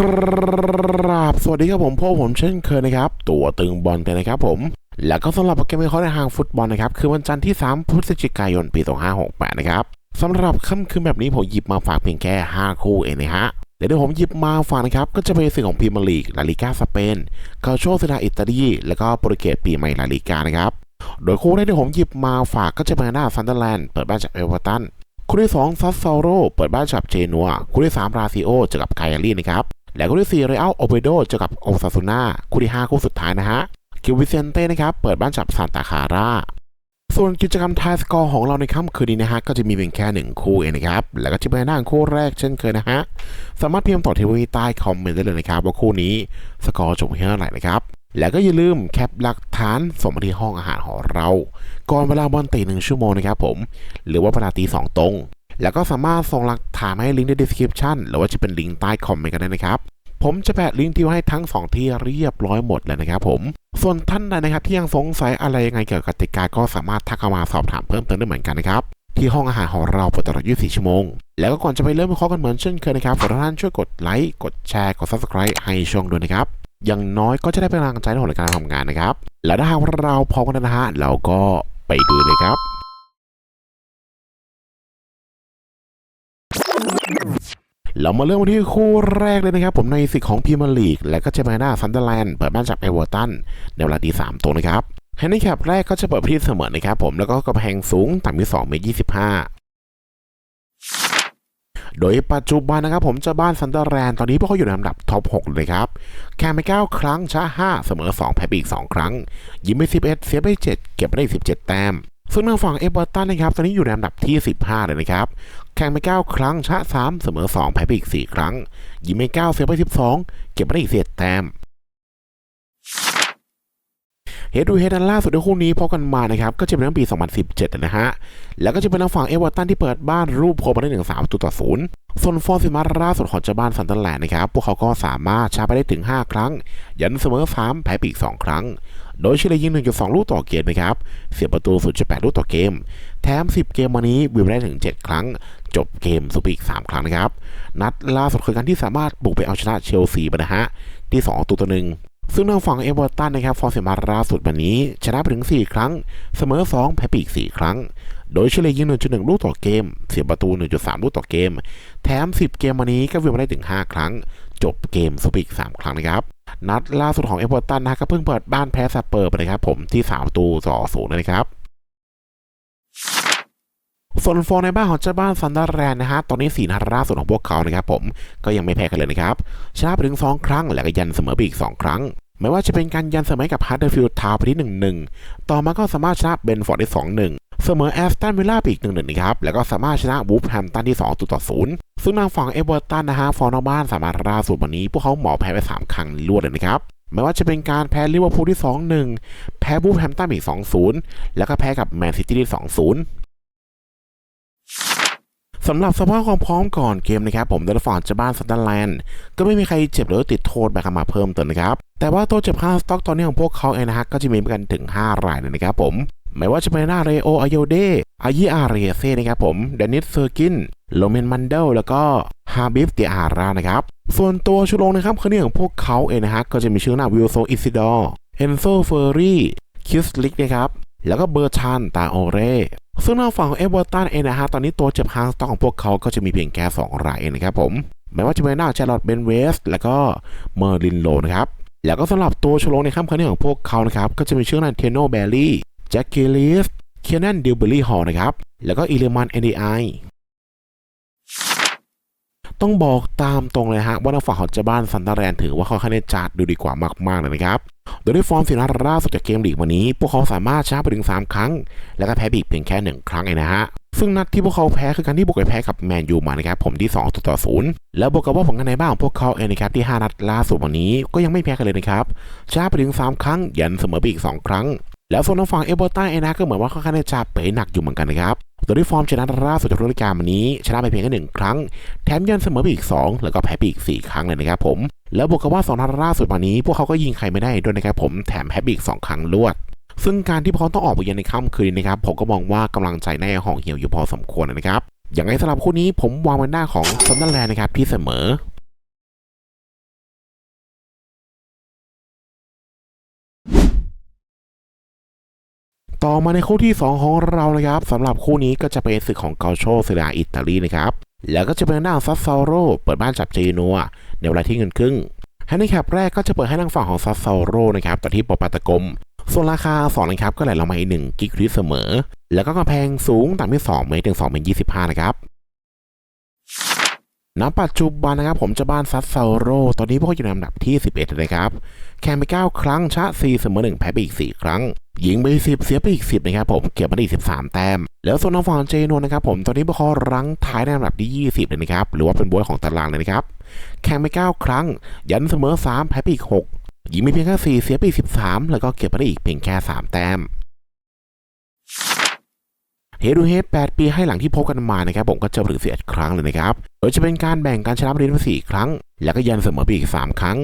กราบสวัสดีครับผมพวกผมเช่นเคยนะครับ ตัวตึงบอลกันนะครับผม แล้วก็สำหรับโปรแกรมวิเคราะห์ในทางฟุตบอลนะครับ คือวันจันทร์ที่ 3 พฤศจิกายนปี 2568 นะครับสำหรับค่ำคืนแบบนี้ผมหยิบมาฝากเพียงแค่ 5 คู่เองนะฮะเดี๋ยวผมหยิบมาฝากนะครับ ก็จะเป็นสิ่งของพรีเมียร์ลีกลาลิก้าสเปนคาโชเซนาอิตาลีแล้วก็โปรตุเกสปีใหม่ลาลิกานะครับโดยคู่แรกที่ผมหยิบมาฝากก็จะเป็นหน้าซันเดอร์แลนด์เปิดบ้านจากเอเวอร์ตันคู่ที่2ซัสซาโรเปิดบ้านกับเจนัวคู่ที่3ราซิโอเจอกับไคอารีนะครับ และคู่ที่ 4 เรอัลโอเบโดเจอกับโอซาซูน่าคู่ที่ 5 คู่สุดท้ายนะฮะคิววิเซนเต้นะครับเปิดบ้านจับซานตาคาร่าส่วนกิจกรรมทายสกอร์ของเราในค่ำคืนนี้นะฮะก็จะมีเพียงแค่หนึ่งคู่เองนะครับ แล้วก็จะเป็นหน้าคู่แรกเช่นเคยนะฮะ สามารถพิมพ์ต่อทีวิใต้คอมเมนต์ได้เลยนะครับ ว่าคู่นี้สกอร์จบเท่าไหร่นะครับ แล้วก็อย่าลืมแคปหลักฐานส่งมาที่ห้องอาหารของเรา ก่อนเวลาบอลตีหนึ่งชั่วโมงนะครับผม หรือว่าเวลาตีสองตรง แล้วก็สามารถส่งหลักฐานมให้ลิงก์ใน description หรือว่าจะเป็นลิงก์ใต้คอมเมนต์กันได้นะครับ ผมจะแปะลิงก์ที่ไว้ให้ทั้ง 2 ที่เรียบร้อยหมดเลยนะครับผม ส่วนท่านใดนะครับที่ยังสงสัยอะไรยังไงเกี่ยวกับกติกาก็สามารถทักเข้ามาสอบถามเพิ่มเติมได้เหมือนกันนะครับที่ห้องอาหารของเราเปิดตลอด 24 ชั่วโมง แล้วก็ก่อนจะไปเริ่มวิเคราะห์กันเหมือนเช่นเคยนะครับขอทุกท่านช่วยกดไลค์ กดแชร์ กด subscribe ให้ช่องด้วยนะครับ อย่างน้อยก็จะได้เป็นกำลังใจในการทำงานนะครับ และถ้าหากเราพร้อมกันนะฮะ เราก็ไปดูเลยครับ เรามาเริ่มกันที่คู่แรกเลยนะครับผมในสิกของพรีเมียร์ลีก และก็จะมาน้าซันเดอร์แลนด์เปิดบ้านจากเอเวอร์ตันในเวลาตีสามตรงนะครับแฮนดี้แคปแรกก็จะเปิดไปที่เสมอนะครับผมแล้วก็กระแพงสูงต่ำที่2เมตร25โดยปัจจุบันนะครับผมเจะบ้านซันเดอร์แลนด์ตอนนี้พวกเขาอยู่ในลำดับท็อป6เลยครับ แข่งไป 9 ครั้งชนะ5 เสมอ 2 แพ้ไปอีก 2 ครั้ง ยิงไป11 เสียไป 7 เก็บไปได้ 17 แต้ม ซึ่งทางฝั่งเอเวอร์ตันนะครับ ตอนนี้อยู่ในลำดับที่ 15 เลยนะครับ แข่งไป 9 ครั้งชนะ3 เสมอ 2 แพ้ไปอีก 4 ครั้ง ยิงไป9เสียไป 12 เก็บไปได้อีก11แต้มเฮดดูเฮดนันล่าสุดในคู่นี้พบกันมานะครับ ก็จะเป็นตั้งปี 2017 นะฮะ แล้วก็จะเป็นทางฝั่งเอเวอร์ตันที่เปิดบ้านรูปโคมาได้ถึง3ตัวต่อศูนย์ส่วนฟอร์มสิมาล่าสุดของเจ้าบ้านซันเดอร์แลนด์นะครับ พวกเขาก็สามารถชาไปได้ถึง 5 ครั้ง ยันเสมอ 3 แพ้ปีก 2 ครั้ง โดยเฉลี่ยยิง 1.2 ลูกต่อเกมนะครับ เสียประตู 0.8 ลูกต่อเกม แถม 10 เกมวันนี้วิวได้ถึง 7 ครั้ง จบเกมสุปอีก3 ครั้งนะครับ นัดล่าสุดคือการที่สามารถบุกไปเอาชนะเชลซีไปนะฮะ ที่ 2 ตัวต่อหนึ่งซึ่งทางฝั่งเอเวอร์ตันนะครับ ฟอร์เซมาล่าสุดวันนี้ ชนะไปถึง 4 ครั้ง เสมอ 2 แพ้ไปอีก 4 ครั้ง โดยเฉลี่ยยิง 1.1 ลูกต่อเกม เสียประตู 1.3 ลูกต่อเกม แถม 10 เกมวันนี้ก็วิวมาได้ถึง 5 ครั้ง จบเกมสปีก3 ครั้งนะครับนัดล่าสุดของเอเวอร์ตันนะก็เพิ่งเปิดบ้านแพ้สเปอร์ไปนะครับผมที่3ประตูต่อศูนย์นะครับ ส่วนฟร์ในบ้านของเจ้าบ้านซันดอร์แลนนะฮะ ตอนนี้4นัดล่าสุดของพวกเขานะครับผม ก็ยังไม่แพ้กันเลยนะครับ ชนะไปถึง 2 ครั้ง แล้วก็ยันเสมอไปอีก 2 ครั้ง ไม่ว่าจะเป็นการยันเสมอกับฮาร์ดเดอร์ฟิลด์ทาวไปที่ 1-1 ต่อมาก็สามารถชนะเบนฟอร์ดได้ 2-1 เสมอแอสตันวิลล่าไปอีก 1-1 นะครับ แล้วก็สามารถชนะวูฟแฮมตันที่2ตัวต่อ0ซึ่งทางฝั่งเอเวอร์ตันนะฮะ ฟอร์นอบ้านสามารถล่าสุดวันนี้ พวกเขาหมอแพ้ไป 3 ครั้งรวดเลยนะครับไม่ว่าจะเป็นการแพ้ลิเวอร์พูลที่ 2-1 แพ้บูฟแฮมตันอีก 2-0 แล้วก็แพ้กับแมนซิตี้ที่ 2-0 สำหรับสภาพความพร้อมก่อนเกมนะครับผมเดลฟอร์ดจะบ้านซันเดอร์แลนด์ก็ไม่มีใครเจ็บหรือติดโทษแบบมาเพิ่มเติมนะครับ แต่ว่าตัวเจ็บค่าสต็อกตอนนี้ของพวกเขาเองนะฮะก็จะมีกันถึง 5 รายเลยนะครับผมไม่ว่าจะเป็นนาเรโออโยเดอายิอาเรเซ่นะครับผมเดนิสเซอร์กินโลเมนมันเดลแล้วก็ฮาบิฟเตียอารานะครับส่วนตัวชุดลงนะครับคืนนี้ของพวกเขาเองนะฮะก็จะมีชื่อหน้าวิลโซอิซิดอร์เอนโซเฟอร์รี่คิสลิกนะครับแล้วก็เบอร์ชันตาโอเร ซึ่งทางฝั่งของเอเวอร์ตันเองนะฮะตอนนี้ตัวเจ็บฮางสต็องของพวกเขาก็จะมีเพียงแค่2รายเองนะครับผมไม่ว่าจะเป็นหน้าชาร์ลอตเบนเวส แล้วก็เมอร์ลินโลนะครับแล้วก็สำหรับตัวชโลในค่ำคืนนี้ของพวกเขานะครับก็จะมีชื่อนายเทโนเบลลี่แจ็คกิลิสเคียนันดิวเบอรี่ฮอลนะครับแล้วก็อิเลมันเอ็นดีไอ ต้องบอกตามตรงเลยฮะ ว่าทางฝั่งของเจ้าบ้านซันเดอร์แลนด์ถือว่าเขาค่อนข้างจัดดูดีกว่ามากๆเลยนะครับ โดยด้วยฟอร์มสีนัดล่าสุดจากเกมลีกวันนี้ พวกเขาสามารถชนะไปถึง 3 ครั้ง แล้วก็แพ้บีกเพียงแค่ 1 ครั้งเองนะฮะ ซึ่งนัดที่พวกเขาแพ้คือการที่บุกไปแพ้กับแมนยูมานะครับผมที่2ต่อ0แล้วบวกกับว่าผลงานในบ้านของพวกเขาเองนะครับที่5นัดล่าสุดวันนี้ก็ยังไม่แพ้กันเลยนะครับชนะไปถึง 3 ครั้งยันเสมอไปอีก 2 ครั้งแล้วส่วนทางฝั่งเอเวอร์ตันเองนะก็เหมือนว่าค่อนข้างจะเป๋หนักอยู่เหมือนกันนะครับ โดยที่ฟอร์มชนะล่าสุดจากฤดูกาลวันนี้ ชนะไปเพียงแค่หนึ่งครั้ง แถมยันเสมอไปอีก 2 แล้วก็แพ้ไปอีก 4 ครั้งเลยนะครับผม แล้วบวกกับว่าสองนัดล่าสุดวันนี้ พวกเขาก็ยิงใครไม่ได้ด้วยนะครับผม แถมแพ้ไปอีก 2 ครั้งรวด ซึ่งการที่พร้อมต้องออกไปเยือนในค่ำคืนนะครับ ผมก็มองว่ากำลังใจในห่องเหี่ยวอยู่พอสมควรนะครับ อย่างไรสำหรับคู่นี้ผมวางไว้หน้าของซันเดอร์แลนด์นะครับที่เสมอ ต่อมาในคู่ที่ 2 ของเรานะครับสำหรับคู่นี้ก็จะเป็นศึกของเกาโชเซเรียอิตาลีนะครับแล้วก็จะเป็นด้านซัสซาโรเปิดบ้านจับเจนัวในเวลาที่เงินครึ่งแฮนดิแคปแรกก็จะเปิดให้ทางฝั่งของซัสซาโรนะครับต่อที่ปอปาตะกมส่วนราคา2นะครับก็ไหลลงมาอีก1กิกริเสมอ แล้วก็กำแพงสูงต่ำที่2เมตรถึง2เมตร25นะครับ ณปัจจุบันนะครับผมจะบ้านซัสซาโร ตอนนี้พวกเขาอยู่ในอันดับที่ 11 นะครับ แข่งไป 9 ครั้งชนะ4เสมอ1แพ้ไปอีก 4 ครั้ง ยิงไป 10 เสียไปอีก 10 นะครับผม เก็บมาได้อีก13 แต้ม แล้วส่วนทางฝั่งเจโนนะครับผม ตอนนี้พวกเขารั้งท้ายในอันดับที่ 20 เลยนะครับ หรือว่าเป็นบวยของตารางเลยนะครับ แข่งไป 9 ครั้ง ยันเสมอ 3 แพ้ไปอีก 6 ยิงไปเพียงแค่4เสียไปอีก 13 แล้วก็เก็บมาได้อีกเพียงแค่ 3 แต้ม เฮดูเฮด8ปีให้หลังที่พบกันมานะครับผมก็เจอถึง11ครั้งเลยนะครับโดยจะเป็นการแบ่งการชนะไปได้4ครั้ง แล้วก็ยันเสมอไปอีก 3 ครั้ง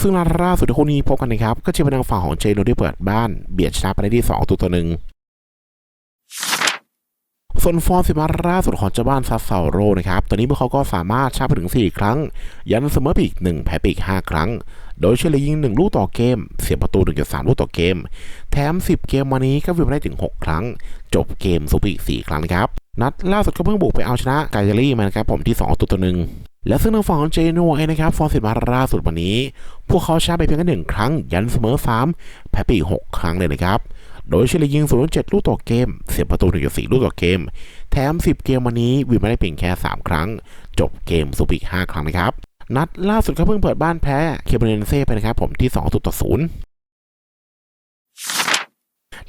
ซึ่งนัดล่าสุดที่คู่นี้พบกันนะครับก็จะเป็นทางฝั่งของเจโนที่เปิดบ้าน เบียดชนะไปได้ที่2ตัวต่อหนึ่งส่วนฟอร์มสิบนัดล่าสุดของเจ้าบ้านซัสซาโรนะครับ ตอนนี้พวกเขาก็สามารถชนะไปถึง 4 ครั้ง ยันเสมอไปอีก 1 แพ้ไปอีก 5 ครั้ง โดยเฉลี่ยยิง 1 ลูกต่อเกม เสียประตู 1.3 ลูกต่อเกม แถม 10 เกมวันนี้ก็วิวได้ถึง 6 ครั้ง จบเกมสุปีก 4 ครั้งนะครับ นัดล่าสุดก็เพิ่งบุกไปเอาชนะกาเยรี่มานะครับผมที่ 2 ตัวต่อหนึ่งและซึ่งทางฝั่งของเจโนเองนะครับฟอร์มสิบมาล่าสุดวันนี้ พวกเขาชนะไปเพียงแค่หนึ่งครั้ง ยันเสมอ3แพ้ไปอีก6ครั้งเลยนะครับ โดยเฉลี่ยยิง 0.7 ลูกต่อเกม เสียประตู1.4ลูกต่อเกม แถม 10 เกมวันนี้วินมาได้เพียงแค่ 3 ครั้ง จบเกมสุปีก 5 ครั้งนะครับ นัดล่าสุดก็เพิ่งเปิดบ้านแพ้เคเบเนเซ่ไปนะครับผมที่2ต่อ0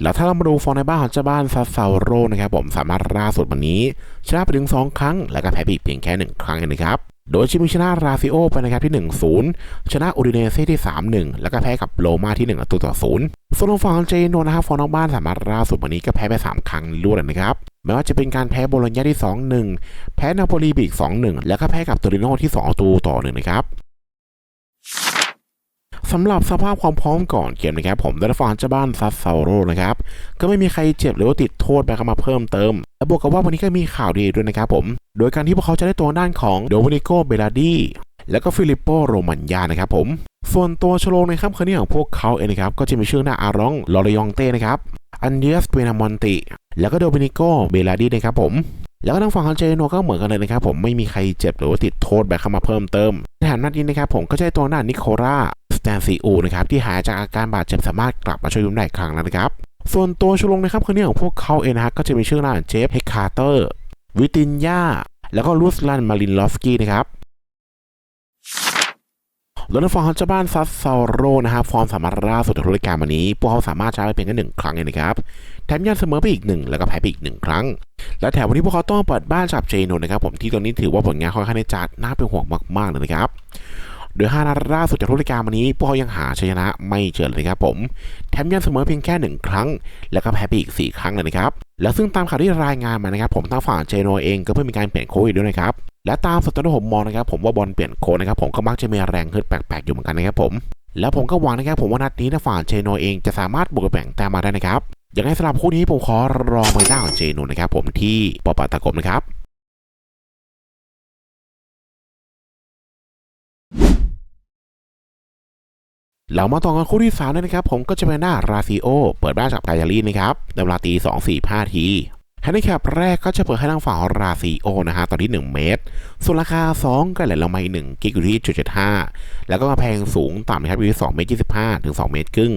แล้วถ้าเรามาดูฟอร์ในบ้านของเจ้าบ้านซาซาโรนะครับผมสามารถล่าสุดวันนี้ ชนะไปถึง 2 ครั้ง แล้วก็แพ้ไปอีกเพียงแค่ 1 ครั้งเองนะครับ โดยชิมิชนะราซิโอไปนะครับที่ 1-0 ชนะอูดิเนเซ่ที่ 3-1 แล้วก็แพ้กับโรม่าที่1ประตูต่อ0ส่วนฝั่งเจโนนะครับฟอร์นอกบ้านสามารถล่าสุดวันนี้ก็แพ้ไป 3 ครั้งรวดเลยนะครับ ไม่ว่าจะเป็นการแพ้โบโลญญาที่ 2-1 แพ้นาโปลีไปอีก2-1 แล้วก็แพ้กับโตริโนที่2ประตูต่อ1นะครับสำหรับสภาพความพร้อมก่อนเกมนะครับ ผมได้ฟังเจ้าบ้านซัสเซาโรนะครับ ก็ไม่มีใครเจ็บหรือว่าติดโทษไปเข้ามาเพิ่มเติม และบวกกับว่าวันนี้ก็มีข่าวดีด้วยนะครับผม โดยการที่พวกเขาจะได้ตัวด้านของโดมินิโกเบลาดีและก็ฟิลิปโปโรมันยานะครับผม ส่วนตัวชโลในค่ำคืนนี้ของพวกเขาเองนะครับ ก็จะมีชื่อหน้าอารองลอรยองเต้นะครับ อันเดียสเปนามอนติ แล้วก็โดมินิโกเบลาดีนะครับผม แล้วก็ทางฝั่งของเจโนก็เหมือนกันเลยนะครับผมไม่มีใครเจ็บหรือว่าติดโทษแบบเข้ามาเพิ่มเติมแถมนัดนี้นะครับผมก็จะได้ตัวหน้านิโคราสแตนซีอูนะครับที่หายจากอาการบาดเจ็บสามารถกลับมาช่วยทีมได้ครั้งแล้วนะครับส่วนตัวชูลงนะครับคืนนี้ของพวกเขาเองนะฮะก็จะมีชื่อหน้าเจฟเฮคาร์เตอร์วิตินยาแล้วก็ลูสลันมารินลอฟสกี้นะครับ ล้วในฟอร์มของเจ้าบ้านซัสซาโรนะครับฟอร์มสามารถล่าสุดในรายการวันนี้ พวกเขาสามารถชนะไปเพียงแค่หนึ่งครั้งเองนะครับแถมยันเสมอไปอีกหนึ่งแล้วก็แพ้ไปอีกหนึ่งครั้ง และแถมวันนี้พวกเขาต้องเปิดบ้านจับเจโนนะครับผมที่ตอนนี้ถือว่าผลงานค่อนข้างจะจัดน่าเป็นห่วงมากๆเลยนะครับโดย 5 นัดล่าสุดจากทุกรการวันนี้พวกเขายังหาชัยชนะไม่เจอเลยครับผม แถมยันเสมอเพียงแค่ 1 ครั้ง แล้วก็แพ้ไปอีก 4 ครั้งเลยนะครับ และซึ่งตามข่าวที่รายงานมานะครับผมทางฝั่งเจโนเองก็เพิ่งมีการเปลี่ยนโค้ชด้วยนะครับ และตามสตว์ที่ผมมองนะครับผมว่าบอลเปลี่ยนโค้ชนะครับผมก็มักจะมีแรงขึ้นแปลกๆอยู่เหมือนกันนะครับผมแล้วผมก็หวังนะครับผมว่านัดนี้ทางฝั่งเจโนเองจะสามารถบุกแบ่งแต้มมาได้นะครับอย่างไรสำหรับคู่นี้ผมขอรองไปด้านของเจโนนะครับผมที่ปอปตะกมนะครับเรามาต่อกันคู่ที่3เลยนะครับ ผมก็จะเป็นหน้าราซิโอ เปิดบ้านจากไกาลีนะครับในเวลาตี2 4 5ที แฮนดิแคปแรกก็จะเปิดให้ทางฝั่งของราซิโอนะฮะตอนที่ 1 เมตร ส่วนราคา 2 ก็ไหลลงมาอีก1กิกอยู่ที่จุด75แล้วก็มาแพงสูงต่ำนะครับอยู่ที่2เมตร25ถึง2เมตรครึ่ง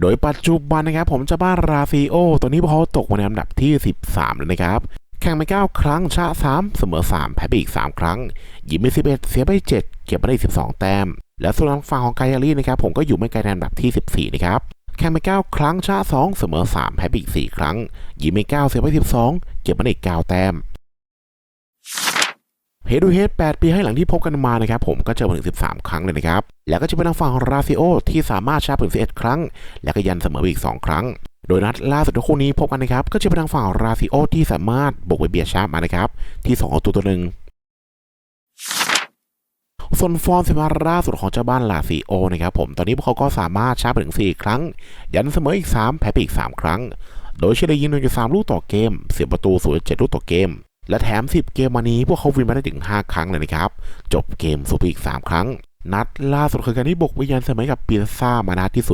โดยปัจจุบันนะครับผมจะบ้านราซิโอ ตัวนี้พวกเขาตกมาในอันดับที่ 13เลยนะครับ แข่งไป 9 ครั้งชนะ3 เสมอ 3 แพ้ไปอีก 3 ครั้งยิงไป11 เสียไป 7 เก็บมาได้ 12 แต้ม และส่วนทางฝั่งของไกอารี่นะครับผมก็อยู่ไม่ไกลในอันดับที่ 14 นะครับ แข่งไป9ครั้งชนะ2เสมอ3แพ้ไปอีก4ครั้ง ยิงไป9เสียไป12เก็บมาได้อีก9แต้มเฮดูเฮด8ปีให้หลังที่พบกันมานะครับผมก็เจอมาถึง 13 ครั้งเลยนะครับ แล้วก็จะเป็นทางฝั่งของราซิโอที่สามารถชนะถึง11 ครั้ง แล้วก็ยันเสมอไปอีก 2 ครั้ง โดยนัดล่าสุดที่คู่นี้พบกันนะครับ ก็จะเป็นทางฝั่งราซิโอที่สามารถบุกไปเบียดชาร์มานะครับ ที่2ตัวตัวหนึ่ง ส่วนฟอร์มสิมาล่าสุดของเจ้าบ้านลาซิโอนะครับผมตอนนี้พวกเขาก็สามารถชาร์ปถึง 4 ครั้ง ยันเสมออีก 3 แพ้ไปอีก 3 ครั้ง โดยเฉลี่ยยิง1.3 ลูกต่อเกม เสียประตู 0.7 ลูกต่อเกม และแถม 10 เกมมานี้พวกเขาวินมาได้ถึง 5 ครั้งเลยนะครับ จบเกมสูบอีก 3 ครั้ง นัดล่าสุดคือการที่บุกไปยันเสมอกับปีซ่ามานาที่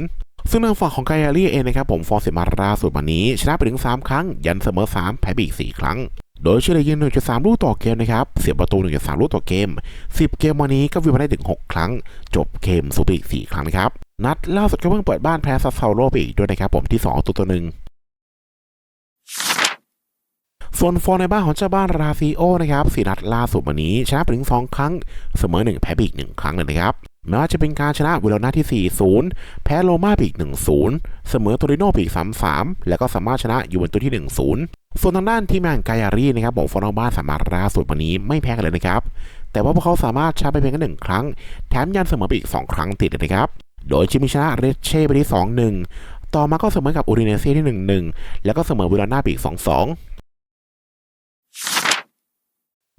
0-0ซึ่งทางฝั่งของไกอารี่เองนะครับผมฟอร์เสียมาล่าสุดวันนี้ ชนะไปถึง 3 ครั้ง ยันเสมอ 3 แพ้ไปอีก 4 ครั้ง โดยเฉลี่ยยิง1.3 ลูกต่อเกมนะครับ เสียประตู 1.3 ลูกต่อเกม 10 เกมวันนี้ก็วินมาได้ถึง 6 ครั้ง จบเกมสูบอีก4ครั้งนะครับ นัดล่าสุดก็เพิ่งเปิดบ้านแพ้ซัสเซาโลไปอีกด้วยนะครับผมที่ 2 ตัวตัวหนึ่งส่วนฟอร์ในบ้านของเจ้าบ้านราซิโอนะครับสีนัดล่าสุดวันนี้ ชนะไปถึง 2 ครั้ง เสมอ 1 แพ้ไปอีก 1 ครั้งเลยนะครับแม้ว่าจะเป็นการชนะเวิโรนาที่ 4-0 แพ้โรม่าไปอีก 1-0 เสมอโตริโนไปอีก 3-3 แล้วก็สามารถชนะยูเวนตุสที่ 1-0 ส่วนทางด้านทีมงานกายารีนะครับบอกฟอร์มบ้านสามารถล่าสุดวันนี้ไม่แพ้กันเลยนะครับ แต่ว่าพวกเขาสามารถชนะไปเพียงแค่หนึ่งครั้ง แถมยันเสมอไปอีก 2 ครั้งติดเลยนะครับ โดยจิมิชนะเรเช่ไปที่2-1 ต่อมาก็เสมอกับอูริเนเซ่ที่ 1-1 แล้วก็เสมอวิโรนาไปอีก 2-2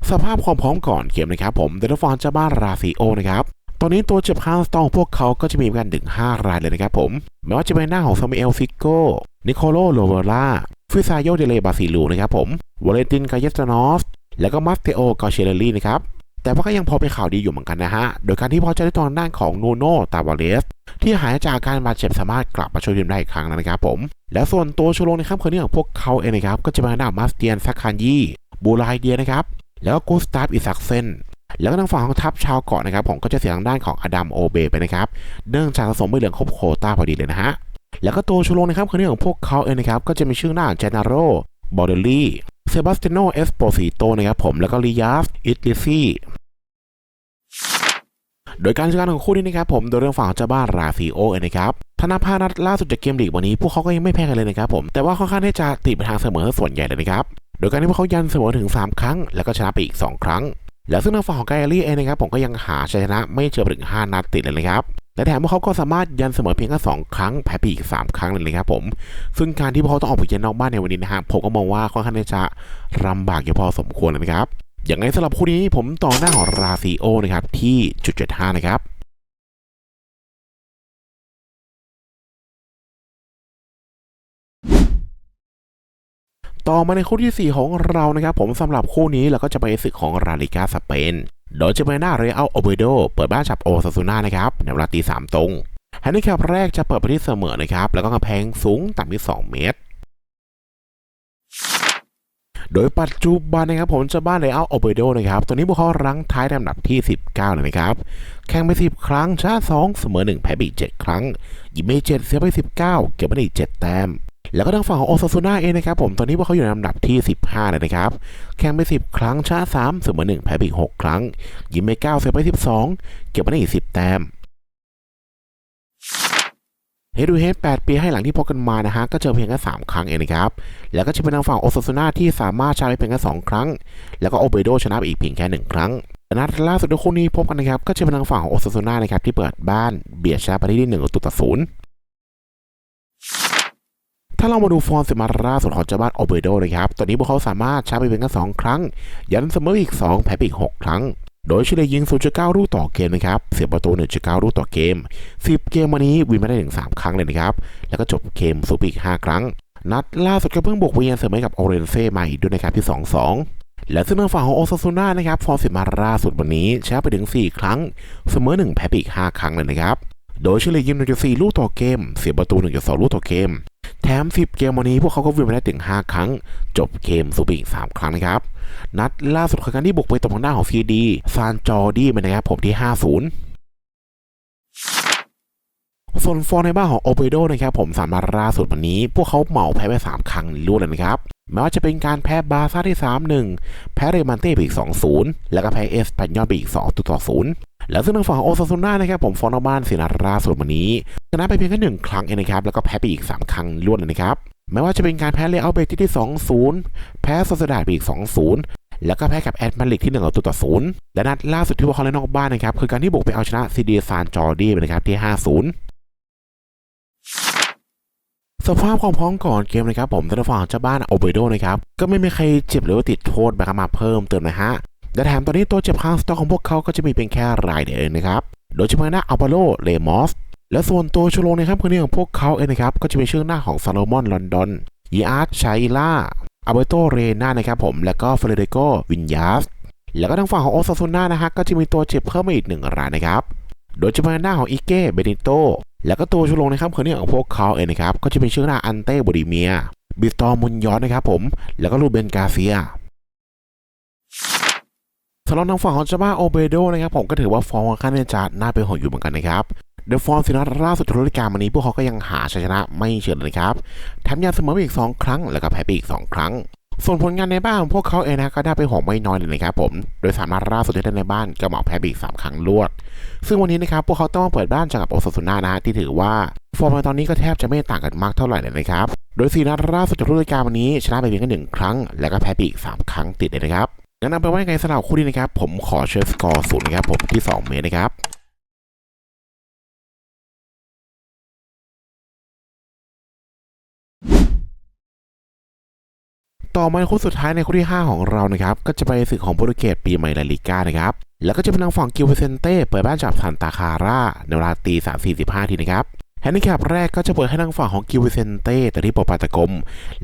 สภาพความพร้อมก่อนเกมนะครับผมเดนฟอนเจ้าบ้านราซิโอนะครับ ตอนนี้ตัวเจ็บห้างสตองพวกเขาก็จะมีกันถึง 5 รายเลยนะครับผม ไม่ว่าจะเป็นหน้าของซามิเอลฟิโก้ นิโคโลโลเวล่า ฟิซาโยเดเลบาซิลูนะครับผมวอเลตินกายสตานอฟแล้วก็มัสเตโอกาเชเลลี่นะครับแต่ว่าก็ยังพอเป็นข่าวดีอยู่เหมือนกันนะฮะ โดยการที่พอจะได้ตอนด้านของนูโน่ตาวาเลสที่หายจากอาการบาดเจ็บสามารถกลับมาช่วยทีมได้อีกครั้งแล้วนะครับผม และส่วนตัวชูโรงในค่ำคืนนี้ของพวกเขาเองนะครับ ก็จะเป็นหน้ามาสเตียนซักคานยี่บูไลเดียนะครับ แล้วก็กูสตาฟอิซักเซนแล้วก็ทางฝั่งของทัพชาวเกาะนะครับผมก็จะเสียทางด้านของอดัมโอเบไปนะครับ เนื่องจากสมไม่เหลืองครบโคต้าพอดีเลยนะฮะ แล้วก็ตัวชูโรงนะครับคนนี้ของพวกเขาเองนะครับก็จะมีชื่อหน้าเจนาโรบอเดลี่เซบาสเตโนเอสโปซิโตนะครับผมแล้วก็ลิยาฟอิตลิซี่โดยการจัดการของคู่นี้นะครับผมโดยเรื่องฝั่งของเจ้าบ้านราซิโอเองนะครับธนาพานัดล่าสุดจากเกมลีกวันนี้ พวกเขาก็ยังไม่แพ้กันเลยนะครับผมแต่ว่าค่อนข้างที่จะติดไปทางเสมอส่วนใหญ่เลยนะครับโดยการที่พวกเขายันเสมอถึง 3 ครั้ง แล้วก็ชนะไปอีก 2 ครั้ง แล้วซึ่งทางฝั่งของไกอารี่เองนะครับผมก็ยังหาชัยชนะไม่เจอไปถึง 5 นัดติดเลยนะครับ และแถมว่าเขาก็สามารถยันเสมอเพียงแค่สองครั้งแพ้ไปอีก 3 ครั้งเลยนะครับผม ซึ่งการที่พวกเขาต้องออกไปเยือนนอกบ้านในวันนี้นะฮะผมก็มองว่าค่อนข้างจะลำบากอยู่พอสมควรเลยนะครับอย่างไรสำหรับคู่นี้ผมต่อหน้าของราซีโอนะครับที่จุดเจ็ดห้านะครับ ต่อมาในคู่ที่ 4 ของเรานะครับ ผมสำหรับคู่นี้เราก็จะไปศึกของราลิกาสเปน โดยจะไปหน้าเรอัลโอเบโดเปิดบ้านจับโอซาซูน่านะครับในเวลาตีสามตรงแฮนดิแคปแรกจะเปิดไปที่เสมอนะครับ แล้วก็กำแพงสูงต่ำที่ 2 เมตร โดยปัจจุบันนะครับผมจะบ้านเรอัลโอเบโดนะครับตัวนี้พวกเขารั้งท้ายลำดับที่ 19 เลยนะครับ แข่งไป 10 ครั้งชนะ2เสมอ 1 แพ้ไปอีก7ครั้งยิงไป7เสียไป 19 เก็บไปอีก 7 แต้ม แล้วก็ทางฝั่งของโอซาซูน่าเองนะครับผมตอนนี้พวกเขาอยู่ในลำดับที่ 15เลยนะครับ แข่งไป 10 ครั้งชนะ3เสมอ1แพ้ไปอีก6ครั้ง ยิงไป9เสียไป 12 เก็บไปได้อีก 10 แต้มเฮดูเฮด8ปีให้หลังที่พบกันมานะฮะ ก็เจอเพียงแค่3ครั้งเองนะครับ แล้วก็จะเป็นทางฝั่งโอซาซูน่าที่สามารถชนะได้เพียงแค่2ครั้ง แล้วก็โอเบโดชนะไปอีกเพียงแค่ 1 ครั้งแต่นัดล่าสุดในคู่นี้พบกันนะครับ ก็จะเป็นทางฝั่งของโอซาซูน่านะครับที่เปิดบ้านเบียดชนะไปที่1ประตูต่อศูนย์ ถ้าเรามาดูฟอร์มเซมาร่าสุดของเจ้าบ้านโอเบโดนะครับ ตอนนี้พวกเขาสามารถชนะไปเพียงแค่2ครั้ง ยันเสมออีก 2 แพ้ไปอีก 6 ครั้ง โดยเฉลี่ยยิง 0.9 ลูกต่อเกมนะครับ เสียประตู 1.9 ลูกต่อเกม 10 เกมวันนี้วินมาได้ถึง3ครั้งเลยนะครับ แล้วก็จบเกมสูบอีก 5 ครั้ง นัดล่าสุดก็เพิ่งบุกไปเยือนเสมอกับโอเรนเซ่มาอีกด้วยนะครับที่ 2-2และซึ่งทางฝั่งของโอซาซูน่านะครับฟอร์มเซมาร่าสุดวันนี้ชนะไปถึง 4 ครั้ง เสมอ 1 แพ้ไปอีก 5 ครั้งเลยนะครับ โดยเฉลี่ยยิง1.4 ลูกต่อเกม เสียประตู 1.2 ลูกต่อเกม แถม 10 เกมวันนี้พวกเขาก็วินมาได้ถึง 5 ครั้ง จบเกมสูบอีก 3 ครั้งนะครับ นัดล่าสุดคือการที่บุกไปตบทางหน้าของซีดีซานจอร์ดี้มันะครับผมที่ 50ส่วนฟอร์ในบ้านของโอเปโดนะครับผมสามารถล่าสุดวันนี้ พวกเขาเหมาแพ้ไป 3 ครั้งรวดเลยนะครับแม้ว่าจะเป็นการแพ้บาร์ซ่าที่ 3-1 แพ้เรมันเต้ไปอีก 2-0 แล้วก็แพ้เอสปันยอนไปอีก2-0 แล้วซึ่งทางฝั่งของโอซาซูน่านะครับผมฟอร์นบ้านสีนัดล่าสุดวันนี้ชนะไปเพียงแค่หนึ่งครั้งเองนะครับแล้วก็แพ้ไปอีก 3 ครั้งรวดเลยนะครับแม้ว่าจะเป็นการแพ้เรอัลเบติที่ 2-0 แพ้โซซดาดไปอีก 2-0 แล้วก็แพ้กับแอดมาริกที่1ต่อตัวต่อ0และนัดล่าสุดที่พวกเขาเล่นนอกบ้านนะครับคือการที่บุกไปเอาชนะซีดีซานจอร์ดี้ไปนะครับที่ 50สภาพความพร้อมก่อนเกมนะครับผมทางฝั่งเจ้าบ้านโอเบโดนะครับก็ไม่มีใครเจ็บหรือว่าติดโทษแบบมาเพิ่มเติมนะฮะ และแถมตอนนี้ตัวเจ็บข้างสต็อกของพวกเขาก็จะมีเพียงแค่รายเดียวเองนะครับ โดยเฉพาะหน้าอัลบาโลเลมอสและส่วนตัวชูโรงนะครับคนนี้ของพวกเขาเองนะครับ ก็จะเป็นชื่อหน้าของซาโลมอนลอนดอนยีอาร์ตชาอิล่าอัลเบโตเรน่านะครับผมแล้วก็เฟเดริโกวินยาสแล้วก็ทางฝั่งของโอซาซูน่านะฮะก็จะมีตัวเจ็บเพิ่มมาอีกหนึ่งรายนะครับโดยจะมาะหน้าของอิเก้เบนิโตแล้วก็ตัวชูโรงในค่ำคืนนี้ของพวกเขาเองนะครับก็จะเป็นชื่อหน้าอันเต้บริเมียบิสตอมุนยอนนะครับผมแล้วก็ลูเบนกาเซีย สำหรับทางฝั่งของเจ้าบ้าโอเบโดนะครับผมก็ถือว่าฟอร์มค่อนข้างที่จะน่าเป็นห่วงอยู่เหมือนกันนะครับโดยฟอร์มสินัดล่าสุดธุรการวันนี้พวกเขาก็ยังหาชัยชนะไม่เฉือยเลยครับแถมยังเสมอไปอีก 2 ครั้ง แล้วก็แพ้ไปอีก 2 ครั้ง ส่วนผลงานในบ้านพวกเขาเองนะก็ได้ไปห่วงไม่น้อยเลยนะครับผม โดยสามนัดล่าสุดที่ได้ในบ้านก็เหมาแพ้ไปอีก 3 ครั้งรวด ซึ่งวันนี้นะครับพวกเขาต้องมาเปิดบ้านจอกับโอซาซุน่านะที่ถือว่าฟอร์มในตอนนี้ก็แทบจะไม่ต่างกันมากเท่าไหร่เลยนะครับ โดยสีนัดล่าสุดจากฤดูกาลวันนี้ชนะไปเพียงแค่หนึ่งครั้ง แล้วก็แพ้ไปอีก 3 ครั้งติดเลยนะครับ งั้นนำไปว่าไงสำหรับคู่นี้นะครับ ผมขอเชิญสกอร์ศูนย์นะครับ ผมที่ 2 เมตรนะครับต่อมาคู่สุดท้ายในคู่ที่ 5 ของเรานะครับ ก็จะไปศึกของโปรตุเกสปีใหม่ลาลิก้านะครับ แล้วก็จะเป็นทางฝั่งกิลเวเซนเต้ เปิดบ้านจับซันตาคาร่าในเวลาตี3 45ทีนะครับ แฮนดิแคปแรกก็จะเปิดให้ทางฝั่งของกิลเวเซนเต้แต่ที่ปอปาตะกม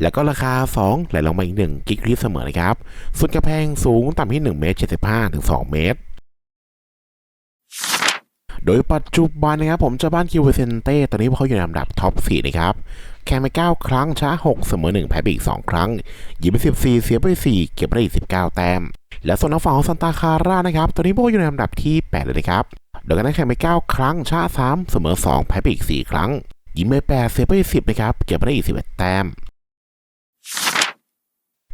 แล้วก็ราคา 2 ไหลลงมาอีก 1 กิกที่เสมอนะครับ ส่วนกระแพงสูงต่ำที่ 1 เมตร 75 ถึง 2 เมตร โดยปัจจุบันนะครับผมเจ้าบ้านคิวเวเซนเต้ตอนนี้เขาอยู่ในลำดับท็อป 4 นะครับ แข่งไป 9 ครั้งชนะ6เสมอ 1 แพ้ไปอีก 2 ครั้งยิงไป 14 เสียไป 4 เก็บไปได้อีก19 แต้ม และส่วนทางฝั่งของซันตาคาร่านะครับตอนนี้พวกอยู่ในลำดับที่ 8 เลยนะครับ โดยการได้แข่งไป 9 ครั้งชนะ3เสมอ 2 แพ้ไปอีก 4 ครั้ง ยิงไป8เสียไป10นะครับ เก็บไปได้อีก11แต้ม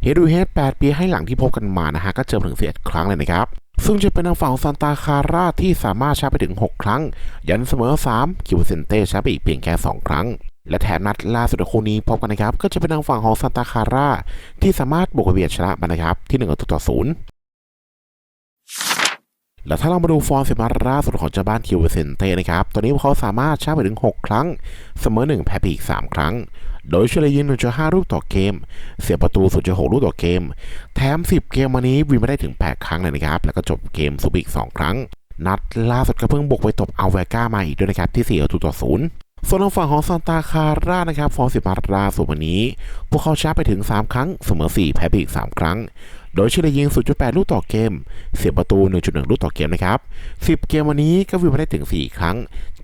เฮดูเฮด8ปีให้หลังที่พบกันมานะฮะ ก็เจอถึง11ครั้งเลยนะครับ ซึ่งจะเป็นทางฝั่งซันตาคาร่าที่สามารถชนะไปถึง 6 ครั้ง ยันเสมอ 3 คิวเซนเต้ชนะไปอีกเพียงแค่ 2 ครั้งและแถมนัดล่าสุดคู่นี้พบกันนะครับ ก็จะเป็นทางฝั่งของซันตาคาร่าที่สามารถบุกเบียดชนะมานะครับ ที่1ต่อศูนย์ และถ้าเรามาดูฟอร์มสิบนัดล่าสุดของเจ้าบ้านคิวเซนเต้นะครับ ตอนนี้พวกเขาสามารถชนะไปถึง 6 ครั้ง เสมอ 1 แพ้ไปอีก 3 ครั้ง โดยเฉลี่ยยิง1.5 ลูกต่อเกม เสียประตู 0.6 ลูกต่อเกม แถม 10 เกมวันนี้วินมาได้ถึง 8 ครั้งเลยนะครับ แล้วก็จบเกมสุบอีก2 ครั้ง นัดล่าสุดก็เพิ่งบุกไปตบอัลเวก้ามาอีกด้วยนะครับ ที่4ตูต่อศูนย์ส่วนทางฝั่งของซานตาคาร่านะครับฟอร์มสิบนัดล่าสุดวันนี้ พวกเขาชนะไปถึง 3 ครั้ง เสมอ 4 แพ้ไปอีก 3 ครั้ง โดยเฉลี่ยยิง 0.8 ลูกต่อเกม เสียประตู 1.1 ลูกต่อเกมนะครับ 10 เกมวันนี้ก็วินมาได้ถึง 4 ครั้ง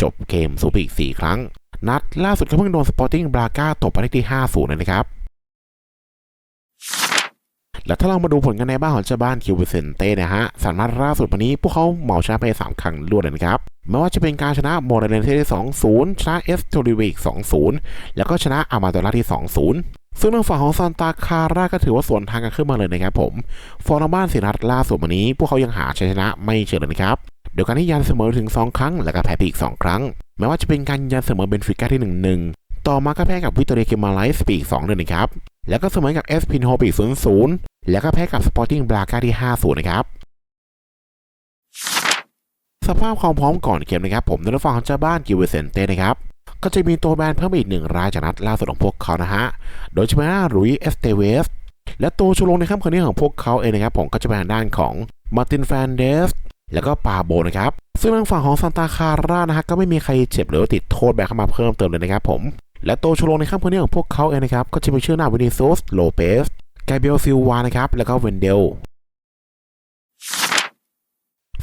จบเกมสุบอีก 4 ครั้ง นัดล่าสุดก็เพิ่งโดนสปอร์ติ้งบราก้าตบไปได้ที่ 5-0นะครับแล้วถ้าเรามาดูผลกันในบ้านของเจ้าบ้านคิวเวเซนเต้นะฮะสามนัดล่าสุดวันนี้พวกเขาเหมาชนะไป 3 ครั้งรวดเลยนะครับไม่ว่าจะเป็นการชนะโมเดเลนเทที่2-0 ชนะเอสโทริเวก2-0 แล้วก็ชนะอามาโดล่าที่ 2-0 ซึ่งทางฝั่งของซานตาคาร่าก็ถือว่าสวนทางกันขึ้นมาเลยนะครับผม ฟอร์มบ้านสีนัดล่าสุดวันนี้ พวกเขายังหาชัยชนะไม่เจอเลยนะครับ เดี๋ยวการที่ยันเสมอถึง 2 ครั้ง แล้วก็แพ้ไปอีก 2 ครั้ง แม้ว่าจะเป็นการยันเสมอเบนฟิก้าที่1-1ต่อมาก็แพ้กับวิตเตอร์เรกมาไลส์ปีอีก2เลยนะครับ แล้วก็เสมอกับเอสพินโฮปี0-0แล้วก็แพ้กับสปอร์ติ้งบราก้าที่5-0นย์นะครับสภาพความพร้อมก่อนเกมนะครับผมในฝั่งของเจ้าบ้านกิวเวเซนเต้นะครับ ก็จะมีตัวแบนเพิ่มอีกหนึ่งรายจากนัดล่าสุดของพวกเขานะฮะ โดยจะเป็นหน้ารุยเอสเตเวสและตัวชูโรงในค่ำคืนนี้ของพวกเขาเองนะครับผมก็จะเป็นด้านของมาร์ตินแฟนเดสแล้วก็ปาโบนะครับ ซึ่งทางฝั่งของซานตาคาร่านะฮะก็ไม่มีใครเจ็บหรือว่าติดโทษแบบเข้ามาเพิ่มเติมเลยนะครับผม และตัวชูโรงในค่ำคืนนี้ของพวกเขาเองนะครับก็จะมีชื่อหน้าวินิโซสโลเปสแกเบลซิลวานะครับแล้วก็เวนเดล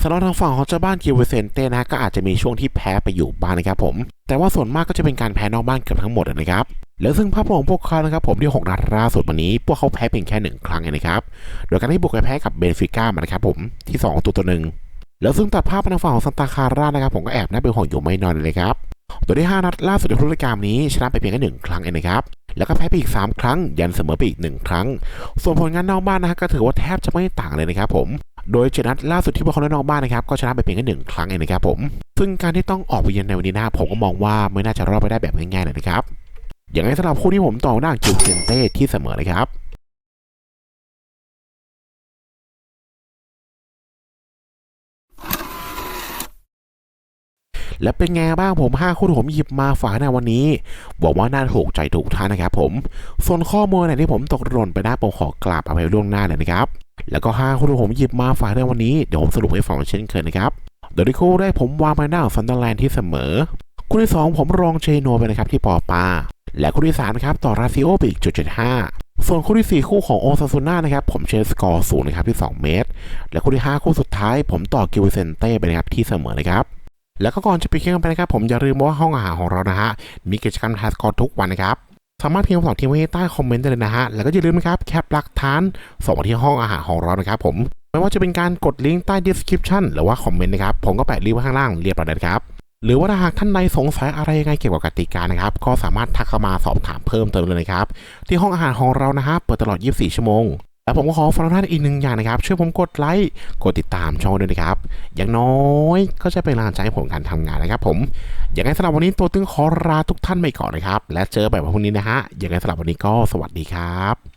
ำหรับทางฝั่งของเจ้าบ้านกิวเวเซนเต้นะก็อาจจะมีช่วงที่แพ้ไปอยู่บ้างนะครับผม แต่ว่าส่วนมากก็จะเป็นการแพ้นอกบ้านเกือบทั้งหมดนะครับแล้วซึ่งภาพรวมของพวกเขานะครับผมที่ 6 นัดล่าสุดวันนี้ พวกเขาแพ้เพียงแค่หนึ่งครั้งเองนะครับ โดยการที่บุกไปแพ้กับเบนฟิก้ามานะครับผมที่ 2 ตัวตัวหนึ่งแล้วซึ่งตัดภาพทางฝั่งของซันตาคาร่านะครับผมก็แอบน่าเป็นห่วงอยู่ไม่น้อยเลยครับโดยที่ 5 นัดล่าสุดในฤดูกาลนี้ชนะไปเพียงแค่หนึ่งครั้งเองนะครับแล้วก็แพ้ไปอีก 3 ครั้ง ยันเสมอไปอีก 1 ครั้ง ส่วนผลงานนอกบ้านนะฮะก็ถือว่าแทบจะไม่ต่างเลยนะครับผม โดยเจดนัดล่าสุดที่พวกเขาเล่นนอกบ้านนะครับก็ชนะไปเพียงแค่หนึ่งครั้งเองนะครับผม ซึ่งการที่ต้องออกไปเยือนในวันนี้นะผมก็มองว่าไม่น่าจะรอดไปได้แบบง่ายๆเลยนะครับ อย่างไรสำหรับคู่ที่ผมต่อหน้ากิวเซนเต้ที่เสมอนะครับและเป็นไงบ้างผม 5 คู่ที่ผมหยิบมาฝากในวันนี้ บอกว่าน่าถูกใจถูกท่านนะครับผม ส่วนข้อมูลไหนที่ผมตกหล่นไปได้ผมขอกราบอภัยล่วงหน้าเลยนะครับ แล้วก็5คู่ที่ผมหยิบมาฝากในวันนี้ เดี๋ยวผมสรุปให้ฟังเช่นเคยนะครับโดยที่คู่แรกผมวางไปหน้าซันเดอร์แลนด์ที่เสมอ คู่ที่ 2 ผมรองเชโนไปนะครับที่ปอปา และคู่ที่3นะครับต่อราซิโอไปอีกจุดเจ็ดห้าส่วนคู่ที่ 4 คู่ของโอซาซูน่านะครับผมเชสกอร์ศูนย์นะครับที่ 2 เมตร และคู่ที่ 5 คู่สุดท้าย ผมต่อกิวเซนเต้ไปนะครับที่เสมอนะครับแล้วก็ก่อนจะไปเคียงกันไปนะครับผมอย่าลืมว่าห้องอาหารของเรานะฮะมีกิจกรรมทายสกอร์ทุกวันนะครับ สามารถพิมพ์คำตอบทิ้งไว้ใต้คอมเมนต์ได้เลยนะฮะ แล้วก็อย่าลืมนะครับแคปหลักฐานส่งมาที่ห้องอาหารของเรานะครับผม ไม่ว่าจะเป็นการกดลิงก์ใต้ description หรือว่าคอมเมนต์นะครับ ผมก็แปะลิงก์ไว้ข้างล่างเรียบร้อยนะครับ หรือว่าถ้าหากท่านใดสงสัยอะไรยังไงเกี่ยวกับกติกานะครับ ก็สามารถทักเข้ามาสอบถามเพิ่มเติมเลยนะครับ ที่ห้องอาหารของเรานะฮะ เปิดตลอด 24 ชั่วโมง และผมก็ขอฝากท่านอีกหนึ่งอย่างนะครับ ช่วยผมกดไลค์กดติดตามช่องด้วยนะครับ อย่างน้อยก็จะเป็นแรงใจให้ผมการทำงานนะครับ ผมอย่างไรสำหรับวันนี้ตัวตึงขอลาทุกท่านไปก่อนนะครับ และเจอกันใหม่วันพรุ่งนี้นะฮะอย่างไรสำหรับวันนี้ก็สวัสดีครับ